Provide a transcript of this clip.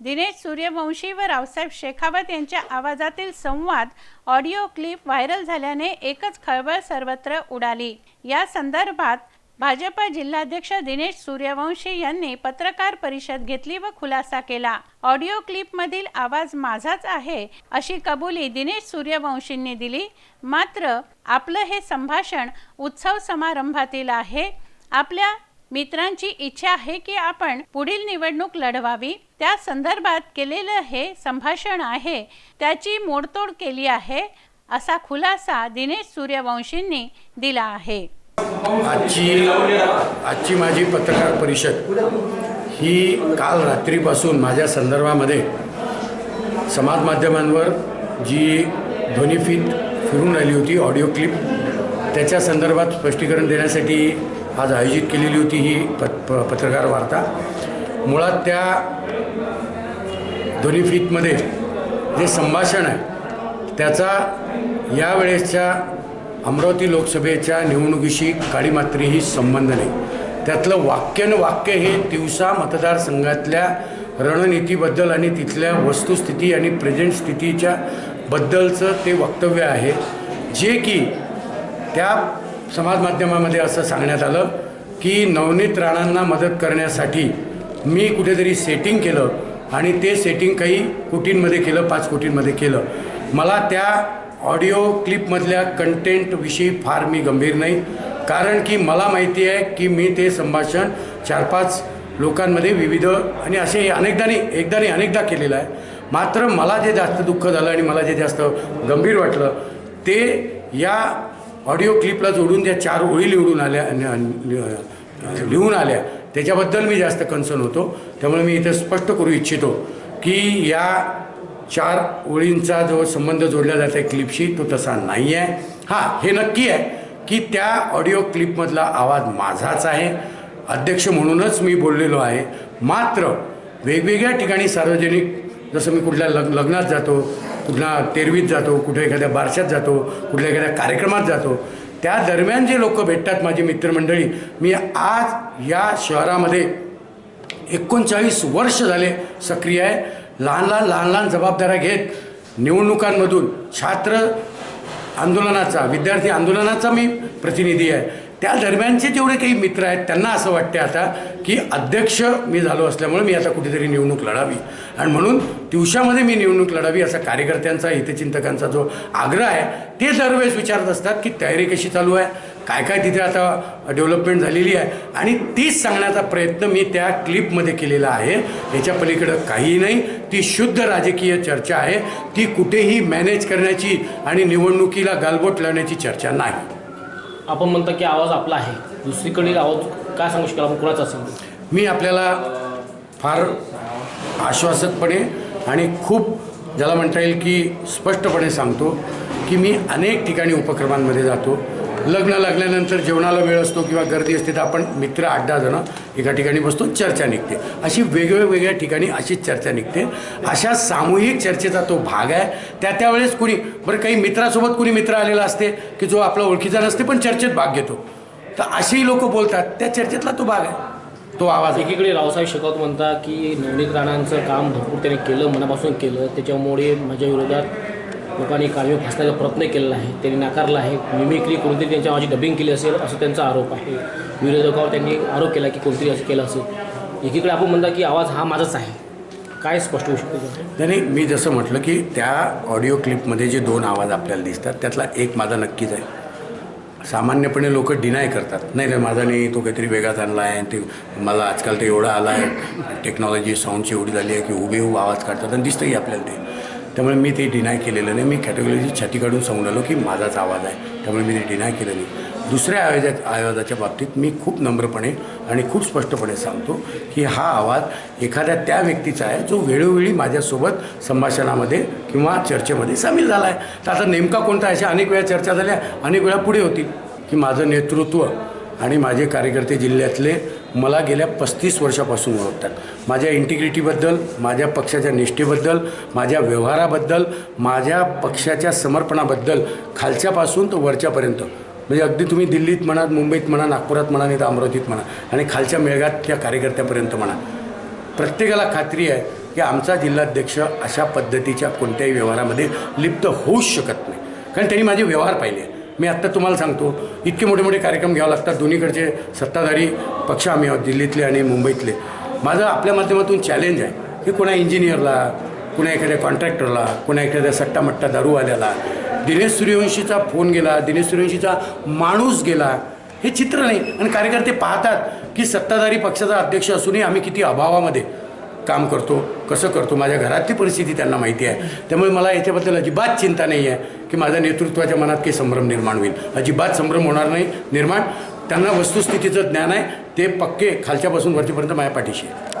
दिनेश सूर्यवंशी व रावसाहेब शेखावत यांच्या आवाजातील संवाद ऑडिओ क्लिप व्हायरल झाल्याने एकच खळबळ सर्वत्र उडाली. या संदर्भात भाजपा जिल्हाध्यक्ष दिनेश सूर्यवंशी यांनी पत्रकार परिषद घेतली व खुलासा केला. ऑडिओ क्लिपमधील आवाज माझाच आहे अशी कबुली दिनेश सूर्यवंशींनी दिली. मात्र आपलं हे संभाषण उत्सव समारंभातील आहे. आपल्या मित्रांची इच्छा आहे की आपण पुढील निवडणूक लढवावी. त्या संदर्भात केलेलं हे संभाषण आहे त्याची मोडतोड केली आहे असा खुलासा दिनेश सूर्यवंशींनी दिला आहे. आजची आजची माझी पत्रकार परिषद ही काल रात्रीपासून माझ्या संदर्भामध्ये समाज माध्यमांवर जी ध्वनिफीत फिरून राहिली होती ऑडिओ क्लिप त्याच्या संदर्भात स्पष्टीकरण देण्यासाठी आज आयोजित केलेली होती ही पत प पत्रकार वार्ता मुळात त्या ध्वनिफीतमध्ये जे संभाषण आहे त्याचा यावेळेसच्या अमरावती लोकसभेच्या निवडणुकीशी काळीमात्रेही संबंध नाही. त्यातलं वाक्य वाक्य हे तिवसा मतदारसंघातल्या रणनीतीबद्दल आणि तिथल्या वस्तुस्थिती आणि प्रेझेंट स्थितीच्या बद्दलचं ते वक्तव्य आहे. जे की त्या समाजमाध्यमामध्ये असं सांगण्यात आलं की नवनीत राणांना मदत करण्यासाठी मी कुठेतरी सेटिंग केलं आणि ते सेटिंग काही कोटींमध्ये केलं पाच कोटींमध्ये केलं. मला त्या ऑडिओ क्लिपमधल्या कंटेंटविषयी फार मी गंभीर नाही. कारण की मला माहिती आहे की मी ते संभाषण चार पाच लोकांमध्ये विविध आणि असे अनेकदा नाही एकदा नाही अनेकदा केलेलं आहे. मात्र मला जे जास्त दुःख झालं आणि मला जे जास्त गंभीर वाटलं ते या ऑडिओ क्लिपला जोडून ज्या चार ओळी निवडून आल्या लिहून आल्या. त्याच्याबद्दल मी जास्त कन्सर्न होतो. त्यामुळे मी इथं स्पष्ट करू इच्छितो की या चार ओळींचा जो संबंध जोडला जात आहे क्लिपशी तो तसा नाही आहे हां हे नक्की आहे की त्या ऑडिओ क्लिपमधला आवाज माझाच आहे. अध्यक्ष म्हणूनच मी बोललेलो आहे. मात्र वेगवेगळ्या ठिकाणी सार्वजनिक जसं मी कुठल्या लग लग्नात जातो कुठल्या तेरवीत जातो कुठे एखाद्या बारशात जातो कुठल्या एखाद्या कार्यक्रमात जातो त्या दरम्यान जे लोक भेटतात माझी मित्रमंडळी मी आज या शहरामध्ये एकोणचाळीस वर्ष झाले सक्रिय आहे. लहान लहान लहान लहान जबाबदाऱ्या घेत निवडणुकांमधून छात्र आंदोलनाचा विद्यार्थी आंदोलनाचा मी प्रतिनिधी आहे. त्या दरम्यानचे जेवढे काही मित्र आहेत त्यांना असं वाटते आता की अध्यक्ष मी झालो असल्यामुळे मी आता कुठेतरी निवडणूक लढावी. आणि म्हणून दिवसामध्ये मी निवडणूक लढावी असा कार्यकर्त्यांचा हितचिंतकांचा जो आग्रह आहे ते दरवेळेस विचारत असतात की तयारी कशी चालू आहे काय काय तिथे आता डेव्हलपमेंट झालेली आहे. आणि तीच सांगण्याचा प्रयत्न मी त्या क्लिपमध्ये केलेला आहे. याच्या पलीकडं काहीही नाही. ती शुद्ध राजकीय चर्चा आहे. ती कुठेही मॅनेज करण्याची आणि निवडणुकीला गालबोट लावण्याची चर्चा नाही. आपण म्हणता की आवाज आपला आहे. दुसरीकडील आवाज काय सांगू शकाल? आपण कुणाचा असेल? मी आपल्याला फार आश्वासकपणे आणि खूप ज्याला म्हणता येईल की स्पष्टपणे सांगतो की मी अनेक ठिकाणी उपक्रमांमध्ये जातो. लग्न लागल्यानंतर जेवणाला वेळ असतो किंवा गर्दी असते तर आपण मित्र आठ दहा जणं एका ठिकाणी बसतो चर्चा निघते. अशी वेगवेगळ्या ठिकाणी अशीच चर्चा निघते. अशा सामूहिक चर्चेचा तो भाग आहे. त्या त्यावेळेस कुणी बरं काही मित्रासोबत कुणी मित्र आलेला असते की जो आपला ओळखीचा नसते पण चर्चेत भाग घेतो. तर असेही लोक बोलतात. त्या चर्चेतला तो भाग आहे. तो आवाज एकीकडे रावसाहेब शेकावत म्हणता की नवनीत राणांचं काम भरपूर त्याने केलं मनापासून केलं. त्याच्यामुळे माझ्या विरोधात लोकांनी काळवे फसण्याचा प्रयत्न केलेला आहे त्यांनी नाकारला आहे. मिमिक्री कोणतरी त्यांच्या माझी डबिंग केली असेल असं त्यांचा आरोप आहे. विरोधकावर त्यांनी आरोप केला की कोणतरी असं केलं असेल. एकीकडे आपण म्हणता की आवाज हा माझाच आहे. काय स्पष्ट होऊ शकतो त्यांनी नाही मी जसं म्हटलं की त्या ऑडिओ क्लिपमध्ये जे दोन आवाज आपल्याला दिसतात त्यातला एक माझा नक्कीच आहे. सामान्यपणे लोक डिनाय करतात. नाही नाही माझा नाही तो काहीतरी वेगळाच आणला आहे ते मला आजकाल ते एवढा आला आहे टेक्नॉलॉजी साऊंडची एवढी झाली आहे की हुबेहूब आवाज काढतात आणि दिसतंही आपल्याला ते. त्यामुळे मी ते डिनाय केलेलं नाही. मी कॅटेगरीची छाती काढून सांगून आलो की माझाच आवाज आहे. त्यामुळे मी ते डिनाय केलं नाही. दुसऱ्या आयोजा आवाजाच्या बाबतीत मी खूप नम्रपणे आणि खूप स्पष्टपणे सांगतो की हा आवाज एखाद्या त्या व्यक्तीचा आहे जो वेळोवेळी माझ्यासोबत संभाषणामध्ये किंवा चर्चेमध्ये सामील झाला आहे तर आता नेमका कोणता अशा अनेक वेळा चर्चा झाल्या अनेक वेळा पुढे होती की माझं नेतृत्व आणि माझे कार्यकर्ते जिल्ह्यातले मला गेल्या पस्तीस वर्षापासून ओळखतात. माझ्या इंटिग्रिटीबद्दल माझ्या पक्षाच्या निष्ठेबद्दल माझ्या व्यवहाराबद्दल माझ्या पक्षाच्या समर्पणाबद्दल खालच्यापासून तर वरच्यापर्यंत. म्हणजे अगदी तुम्ही दिल्लीत म्हणा मुंबईत म्हणा नागपुरात म्हणा नाही तर अमरावतीत म्हणा आणि खालच्या मेळघातच्या कार्यकर्त्यापर्यंत म्हणा. प्रत्येकाला खात्री आहे की आमचा जिल्हाध्यक्ष अशा पद्धतीच्या कोणत्याही व्यवहारामध्ये लिप्त होऊच शकत नाही. कारण त्यांनी माझे व्यवहार पाहिले मी आत्ता तुम्हाला सांगतो इतके मोठे मोठे कार्यक्रम घ्यावे लागतात. दोन्हीकडचे सत्ताधारी पक्ष आम्ही आहोत दिल्लीतले आणि मुंबईतले. माझं आपल्या माध्यमातून चॅलेंज आहे की कोणा इंजिनियरला कुणा एखाद्या कॉन्ट्रॅक्टरला कुणा एखाद्या सट्टामट्टा दारूवाल्याला दिनेश सूर्यवंशीचा फोन गेला दिनेश सूर्यवंशीचा माणूस गेला हे चित्र नाही. आणि कार्यकर्ते पाहतात की सत्ताधारी पक्षाचा अध्यक्ष असूनही आम्ही किती अभावामध्ये. काम करतो कसं करतो माझ्या घरातली परिस्थिती त्यांना माहिती आहे. त्यामुळे मला याच्याबद्दल अजिबात चिंता नाही आहे की माझ्या नेतृत्वाच्या मनात काही संभ्रम निर्माण होईल. अजिबात संभ्रम होणार नाही निर्माण. त्यांना वस्तुस्थितीचं ज्ञान आहे ते पक्के खालच्यापासून वरतीपर्यंत माझ्या पाठीशी आहे.